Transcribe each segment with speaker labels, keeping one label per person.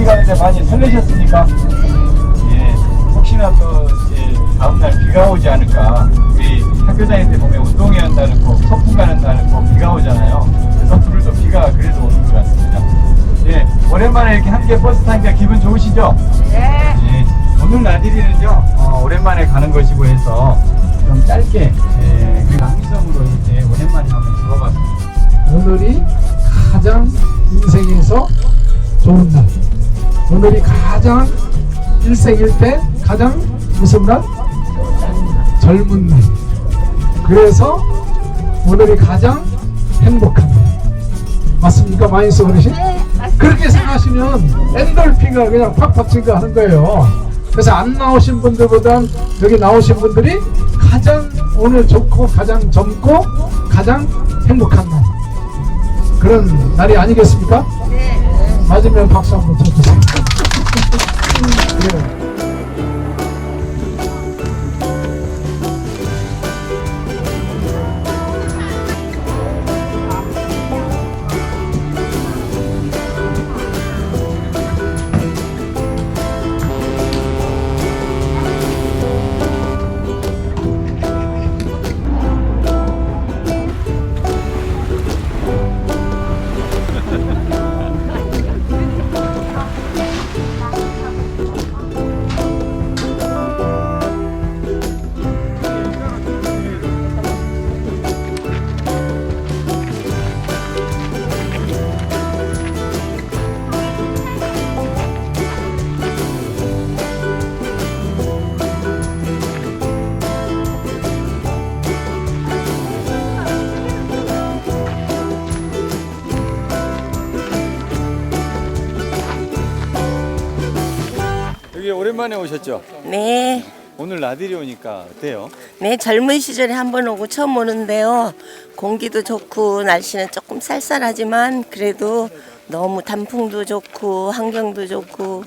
Speaker 1: 나들이 가는데 많이 설레셨습니까? 예, 혹시나 또 이제 다음날 비가 오지 않을까. 우리 학교 다닐 때 보면 운동회 한다는 거, 소풍 가는 다는 거 비가 오잖아요. 그래서 오늘도 비가 그래도 오는 것 같습니다. 예, 오랜만에 이렇게 함께 버스 타니까 기분 좋으시죠?
Speaker 2: 네.
Speaker 1: 예, 오늘 나들이는요, 어, 오랜만에 가는 것이고 해서 좀 짧게, 예, 그 남이섬으로 이제 오랜만에 한번 들어봤습니다.
Speaker 3: 오늘이 가장 인생에서 좋은 날. 오늘이 가장 일생일대 가장 무슨 날? 젊은 날. 그래서 오늘이 가장 행복한 날. 맞습니까? 마인스 어르신? 그렇게 생각하시면 엔돌핀가 그냥 팍팍 증가하는 거예요. 그래서 안 나오신 분들보단 여기 나오신 분들이 가장 오늘 좋고 가장 젊고 가장 행복한 날. 그런 날이 아니겠습니까?
Speaker 2: 네.
Speaker 3: 맞으면 박수 한번 쳐주세요. 네.
Speaker 1: 오랜만에 오셨죠?
Speaker 4: 네,
Speaker 1: 오늘 나들이 오니까 어때요?
Speaker 4: 네 젊은 시절에 한 번 오고 처음 오는데요. 공기도 좋고 날씨는 조금 쌀쌀하지만 그래도 너무 단풍도 좋고 환경도 좋고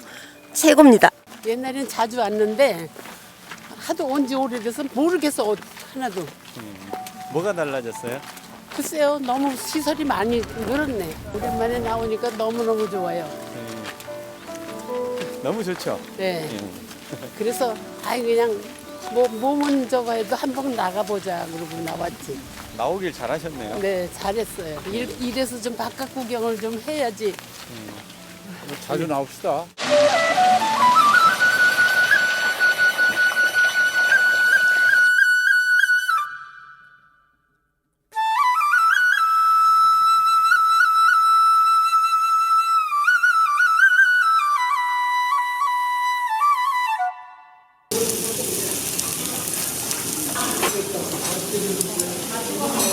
Speaker 4: 최고입니다.
Speaker 5: 옛날엔 자주 왔는데 하도 온지 오래돼서 모르겠어 옷 하나도
Speaker 1: 뭐가 달라졌어요?
Speaker 5: 글쎄요 너무 시설이 많이 늘었네 오랜만에 나오니까 너무너무 좋아요
Speaker 1: 너무 좋죠?
Speaker 5: 네
Speaker 1: 예.
Speaker 5: 그래서 아이 그냥 뭐 몸은 저거 해도 한번 나가보자 그러고 나왔지
Speaker 1: 나오길 잘하셨네요.
Speaker 5: 네 잘했어요 일, 이래서 좀 바깥 구경을 좀 해야지
Speaker 3: 자주 나옵시다.
Speaker 1: ってるんですよ。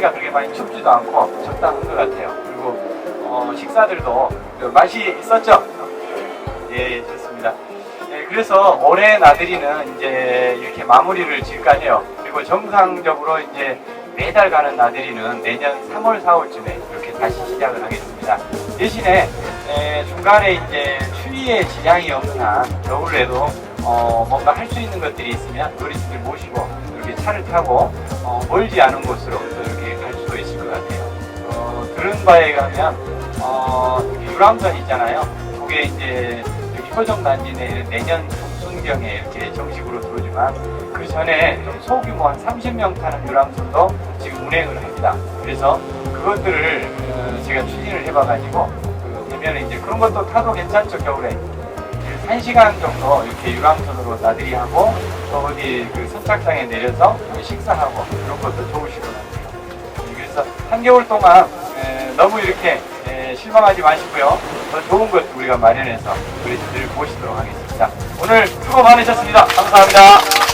Speaker 1: 날씨가 그렇게 많이 춥지도 않고 적당한 것 같아요. 그리고 어, 식사들도 그 맛이 있었죠? 예, 좋습니다. 예, 그래서 올해 나들이는 이제 이렇게 마무리를 지을까 해요. 그리고 정상적으로 이제 매달 가는 나들이는 내년 3월, 4월쯤에 이렇게 다시 시작을 하겠습니다. 대신에 에, 중간에 이제 추위에 지장이 없는 한 겨울에도 어, 뭔가 할 수 있는 것들이 있으면 어르신들 모시고 이렇게 차를 타고 어, 멀지 않은 곳으로 바에 의하면 어, 유람선 있잖아요. 그게 이제 여기 효정 단지 내에는 내년 중순경에 이렇게 정식으로 들어오지만 그 전에 좀 소규모 한 30명 타는 유람선도 지금 운행을 합니다. 그래서 그것들을 어, 제가 추진을 해봐가지고 그 되면 이제 그런 것도 타도 괜찮죠 겨울에 한 시간 정도 이렇게 유람선으로 나들이 하고 또 어디 그 선착장에 내려서 식사하고 이런 것도 같아요. 그래서 한겨울 동안 에, 너무 이렇게 에, 실망하지 마시고요. 더 좋은 것 우리가 마련해서 우리 늘 보시도록 하겠습니다. 오늘 수고 많으셨습니다. 감사합니다.